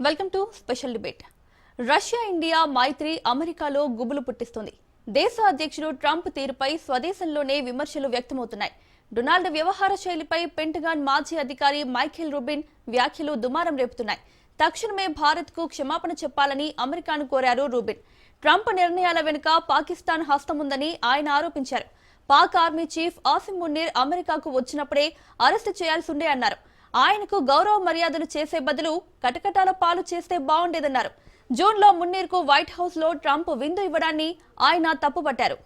Welcome to special debate. Russia India మైత్రి అమెరికాలో గుబులు పుట్టిస్తుంది. దేశ అధ్యక్షుడు ట్రంప్ తీరుపై స్వదేశంలోనే విమర్శలు వ్యక్తమవుతున్నాయి. డొనాల్డ్ వ్యవహార శైలిపై పెంటగాన్ మాజీ అధికారి మైఖేల్ రుబిన్ వ్యాఖ్యలు దుమారం రేపుతున్నాయి. తక్షణమే భారత్కు క్షమాపణ చెప్పాలని అమెరికాను కోరారు రూబిన్. ట్రంప్ నిర్ణయాల వెనుక పాకిస్తాన్ హస్తముందని ఆయన ఆరోపించారు. పాక్ ఆర్మీ చీఫ్ ఆసిమ్ మున్నీర్ అమెరికాకు వచ్చినప్పుడే అరెస్టు చేయాల్సిందే అన్నారు. ఆయనకు గౌరవ మర్యాదలు చేసే బదులు కటకటాల పాలు చేస్తే బాగుండేదన్నారు. జూన్లో మున్నీర్కు వైట్ హౌస్లో ట్రంప్ విందు ఇవ్వడాన్ని ఆయన తప్పుపట్టారు.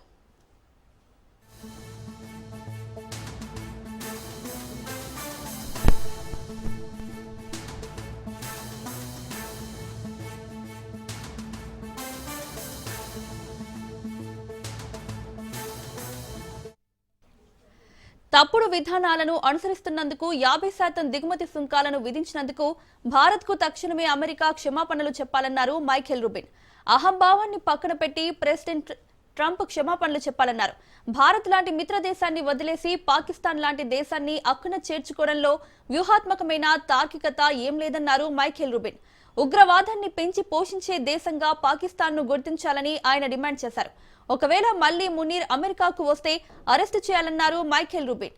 తప్పుడు విధానాలను అనుసరిస్తున్నందుకు యాభై శాతం దిగుమతి సుంకాలను విధించినందుకు భారత్కు తక్షణమే అమెరికా క్షమాపణలు చెప్పాలన్నారు మైఖేల్ రుబిన్. అహంభావాన్ని పక్కన పెట్టి ప్రెసిడెంట్ ట్రంప్ క్షమాపణలు చెప్పాలన్నారు. భారత్ లాంటి మిత్ర దేశాన్ని వదిలేసి పాకిస్తాన్ లాంటి దేశాన్ని అక్కున చేర్చుకోవడంలో వ్యూహాత్మకమైన తార్కికత ఏం లేదన్నారు మైఖెల్ రుబిన్. ఉగ్రవాదాన్ని పెంచి పోషించే దేశంగా పాకిస్తాన్ను గుర్తించాలని ఆయన డిమాండ్ చేశారు. ఒకవేళ మళ్ళీ మునీర్ అమెరికాకు వస్తే అరెస్టు చేయాలన్నారు మైఖేల్ రుబిన్.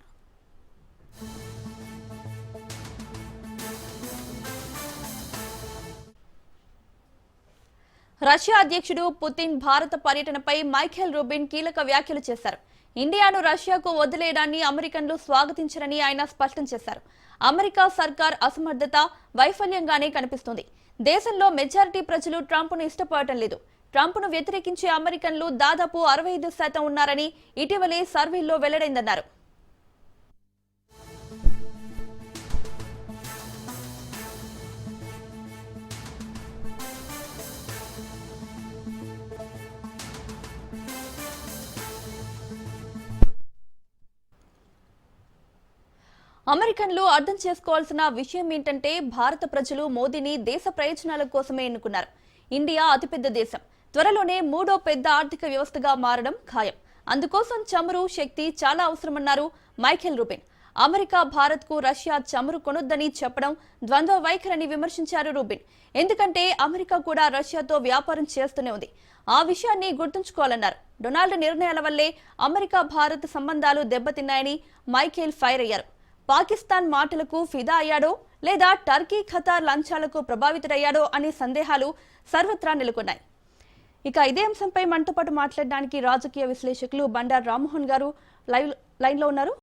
రష్యా అధ్యక్షుడు పుతిన్ భారత పర్యటనపై మైఖేల్ రూబిన్ కీలక వ్యాఖ్యలు చేశారు. ఇండియాను రష్యాకు వదిలేయడాన్ని అమెరికన్లు స్వాగతించరని ఆయన స్పష్టం చేశారు. అమెరికా సర్కార్ అసమర్థత వైఫల్యంగానే కనిపిస్తుంది. దేశంలో మెజారిటీ ప్రజలు ట్రంప్ను ఇష్టపడటం లేదు. ట్రంప్ను వ్యతిరేకించే అమెరికన్లు దాదాపు అరవై ఐదు శాతం ఉన్నారని ఇటీవలే సర్వేల్లో వెల్లడైందన్నారు. అమెరికన్లు అర్థం చేసుకోవాల్సిన విషయం ఏంటంటే భారత ప్రజలు మోదీని దేశ ప్రయోజనాల కోసమే ఎన్నుకున్నారు. ఇండియా అతిపెద్ద దేశం. త్వరలోనే మూడో పెద్ద ఆర్థిక వ్యవస్థగా మారడం ఖాయం. అందుకోసం చమురు శక్తి చాలా అవసరమన్నారు మైఖేల్ రూబిన్. అమెరికా భారత్కు రష్యా చమురు కొనొద్దని చెప్పడం ద్వంద్వ వైఖరిని విమర్శించారు రూబిన్. ఎందుకంటే అమెరికా కూడా రష్యాతో వ్యాపారం చేస్తూనే ఉంది. ఆ విషయాన్ని గుర్తుంచుకోవాలన్నారు. డొనాల్డ్ నిర్ణయాల వల్లే అమెరికా భారత్ సంబంధాలు దెబ్బతిన్నాయని మైఖేల్ ఫైర్ అయ్యారు. పాకిస్తాన్ మాటలకు ఫిదా అయ్యాడో లేదా టర్కీ ఖతార్ లంచాలకు ప్రభావితుడయ్యాడో అనే సందేహాలు సర్వత్రా నెలకొన్నాయి. ఇక ఇదే అంశంపై మనతో పాటు మాట్లాడడానికి రాజకీయ విశ్లేషకులు బండారు రామ్మోహన్ గారు లైవ్ లైన్లో ఉన్నారు.